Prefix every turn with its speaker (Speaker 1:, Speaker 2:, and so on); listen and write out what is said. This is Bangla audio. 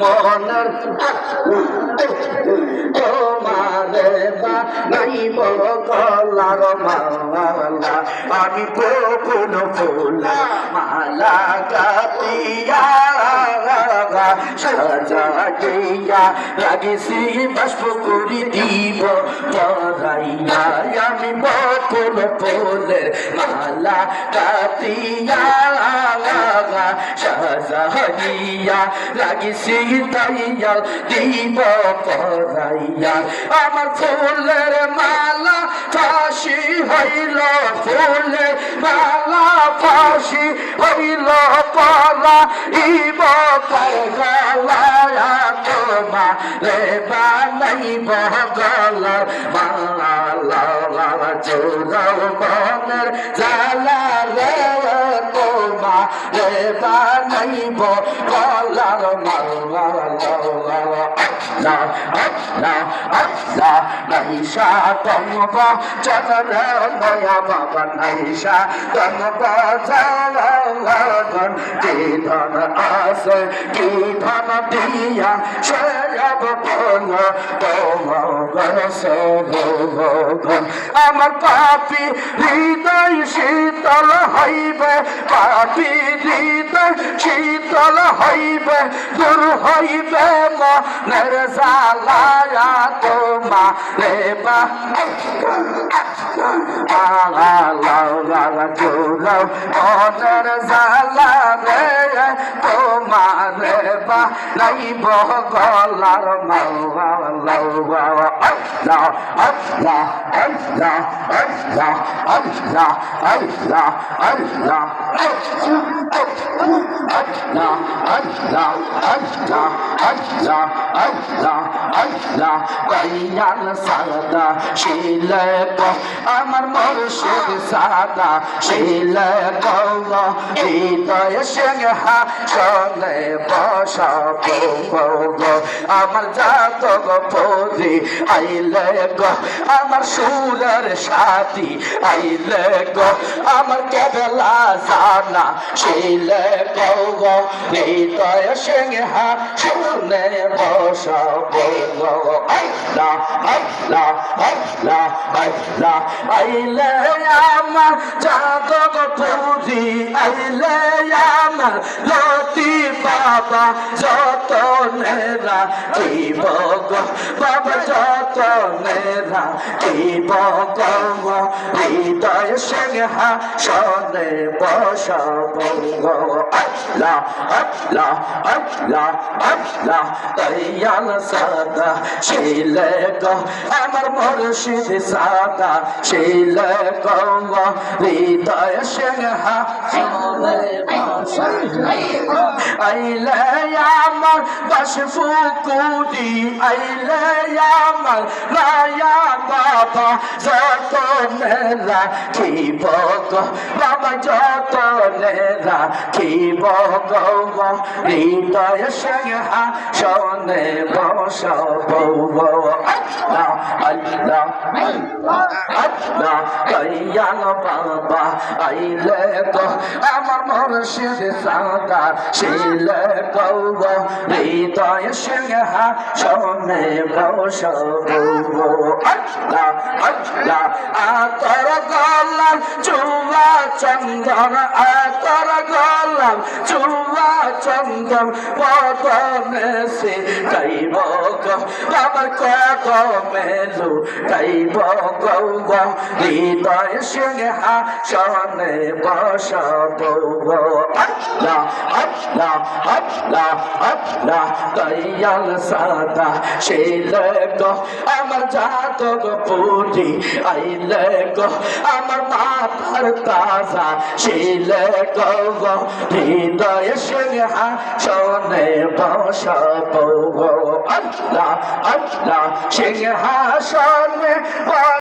Speaker 1: মনের তোমারে বা নাইব গলার মালা। আমি বকুল ফুলা মালা কাতিয়া সাজাইয়া লাগিছি বাষ্প করি দিব লাগিছি তাইয়া দিব পরাইয়া আমার ফুলের মালা ফাঁসি হইল ফুলের মালা ফাঁসি হইল, পলা ইব গলায়া তোমা রে বানাইব গলার মালা চোরাও মনের জালা রে তোমা, রে বানাইব গলার না না না নাইশা তমব চতর নয়া বাবা নাইশা তমব চলন কি ধন আস কি ধন দিয়া পন তোম আমার পাপি হৃদয় শীতল হইবে, পাপি হৃদয় শীতল হইবে, দূর হইবে মনের জালায়া তোমা রে বা জালা রে রে বা নাইব গলার মাওয়া লাওয়া আল্লাহ আল্লাহ আল্লাহ আল্লাহ আল্লাহ আল্লাহ আল্লাহ আল্লাহ আল্লাহ আল্লাহ আল্লাহ আল্লাহ আল্লাহ কইয়াল সাদা শিলে আমার মুর্শিদ সাদা শিলে হৃদয় সিংহ শোনে বসব আমার জাত পৌরি আইলে গো আমার সুরের সাথী আইলে গো আমার কেবলা জানা শিলে গো হৃদয় সিংহ চরণে বসাব আইলা আইলা আইলা আইলা আইলে আমার চাঁদক পুরি আইলে আমার লতি বাবা দিব গো বাবা যত নেরা দিব গো হৃদয় সিংহা সনে বসব গো। আল্লাহ আল্লাহ আল্লাহ আল্লাহ, দয়াল সাদা শিলে গো। আমার মুর্শিদ সাদা শিলে গো। হৃদয় সিংহা সনে আইলে আমার كشف قودي أيلي يعمل لا يعطى زوتو ملا كي بوغو بابا جوتو للا كي بوغو ريدا يشيها شوني بوشا بوغو أجلا أجلا أجلا كيان بابا أيلي تو أمر مرشد سادار شيلي تو হৃদয় সিংহা সনে বসব। আল্লাহ আল্লাহ, আতর গলাম চুয়া চন্দন, আতর গলাম চুয়া চন্দন পদনে সে দৈব মেলু গাইব গৌ গো হৃদয় সিংহা সনে বসব আল্লাহ আল্লাহ আল্লাহ আল্লাহ দয়াল সাদা শিলে গো, আমার জাতক পুরি আইলে গো, আমার মাথার তাজা হৃদয় সিংহা আল্লাহ আল্লাহ না সে হাসন